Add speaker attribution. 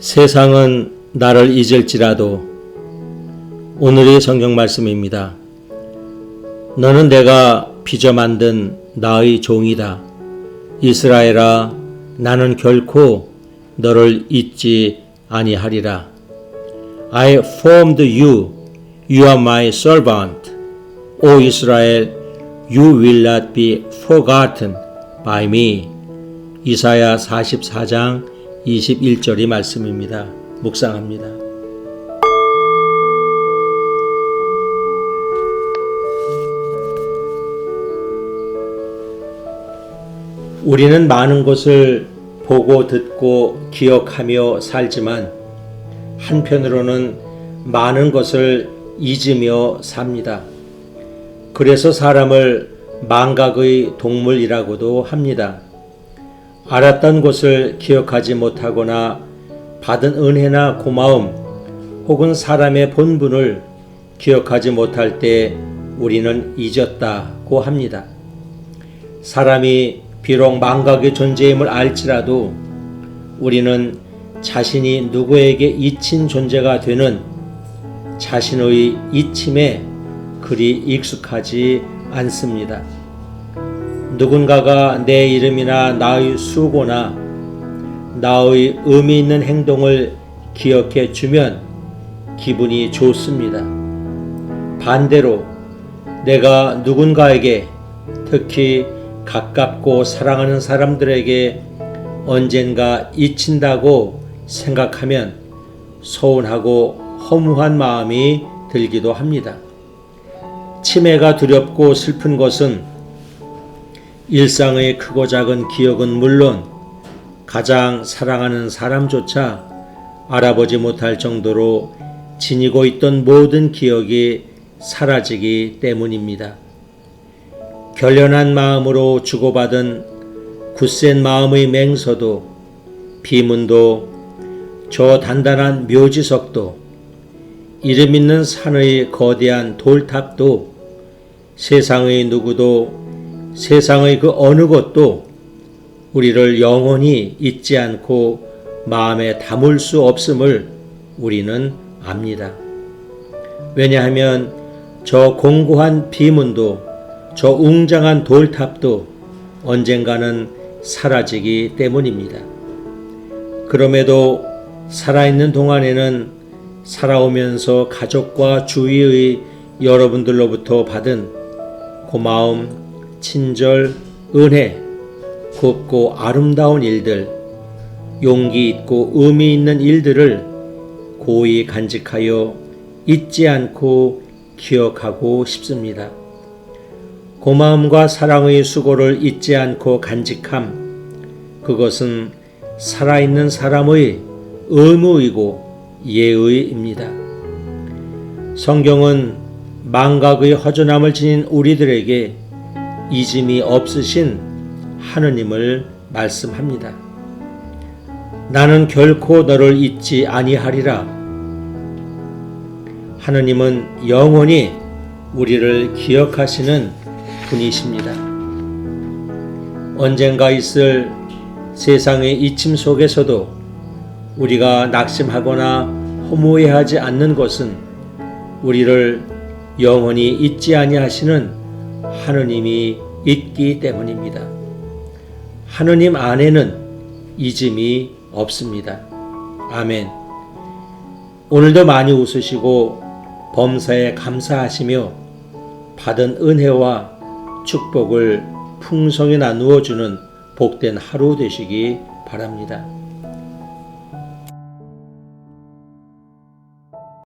Speaker 1: 세상은 나를 잊을지라도 오늘의 성경 말씀입니다. 너는 내가 빚어 만든 나의 종이다. 이스라엘아 나는 결코 너를 잊지 아니하리라. I formed you. You are my servant. O Israel, you will not be forgotten by me. 이사야 44장 21절의 말씀입니다. 묵상합니다. 우리는 많은 것을 보고 듣고 기억하며 살지만 한편으로는 많은 것을 잊으며 삽니다. 그래서 사람을 망각의 동물이라고도 합니다. 알았던 것을 기억하지 못하거나 받은 은혜나 고마움 혹은 사람의 본분을 기억하지 못할 때 우리는 잊었다고 합니다. 사람이 비록 망각의 존재임을 알지라도 우리는 자신이 누구에게 잊힌 존재가 되는 자신의 잊힘에 그리 익숙하지 않습니다. 누군가가 내 이름이나 나의 수고나 나의 의미 있는 행동을 기억해 주면 기분이 좋습니다. 반대로 내가 누군가에게 특히 가깝고 사랑하는 사람들에게 언젠가 잊힌다고 생각하면 서운하고 허무한 마음이 들기도 합니다. 치매가 두렵고 슬픈 것은 일상의 크고 작은 기억은 물론 가장 사랑하는 사람조차 알아보지 못할 정도로 지니고 있던 모든 기억이 사라지기 때문입니다. 결연한 마음으로 주고받은 굳센 마음의 맹서도 비문도 저 단단한 묘지석도 이름 있는 산의 거대한 돌탑도 세상의 누구도 세상의 그 어느 것도 우리를 영원히 잊지 않고 마음에 담을 수 없음을 우리는 압니다. 왜냐하면 저 공고한 비문도 저 웅장한 돌탑도 언젠가는 사라지기 때문입니다. 그럼에도 살아있는 동안에는 살아오면서 가족과 주위의 여러분들로부터 받은 고마움, 친절, 은혜, 곱고 아름다운 일들, 용기 있고 의미 있는 일들을 고이 간직하여 잊지 않고 기억하고 싶습니다. 고마움과 사랑의 수고를 잊지 않고 간직함, 그것은 살아있는 사람의 의무이고 예의입니다. 성경은 망각의 허전함을 지닌 우리들에게 잊음이 없으신 하느님을 말씀합니다. 나는 결코 너를 잊지 아니하리라. 하느님은 영원히 우리를 기억하시는 분이십니다. 언젠가 있을 세상의 이침 속에서도 우리가 낙심하거나 허무해하지 않는 것은 우리를 영원히 잊지 아니하시는 하느님이 있기 때문입니다. 하느님 안에는 잊음이 없습니다. 아멘. 오늘도 많이 웃으시고 범사에 감사하시며 받은 은혜와 축복을 풍성히 나누어 주는 복된 하루 되시기 바랍니다.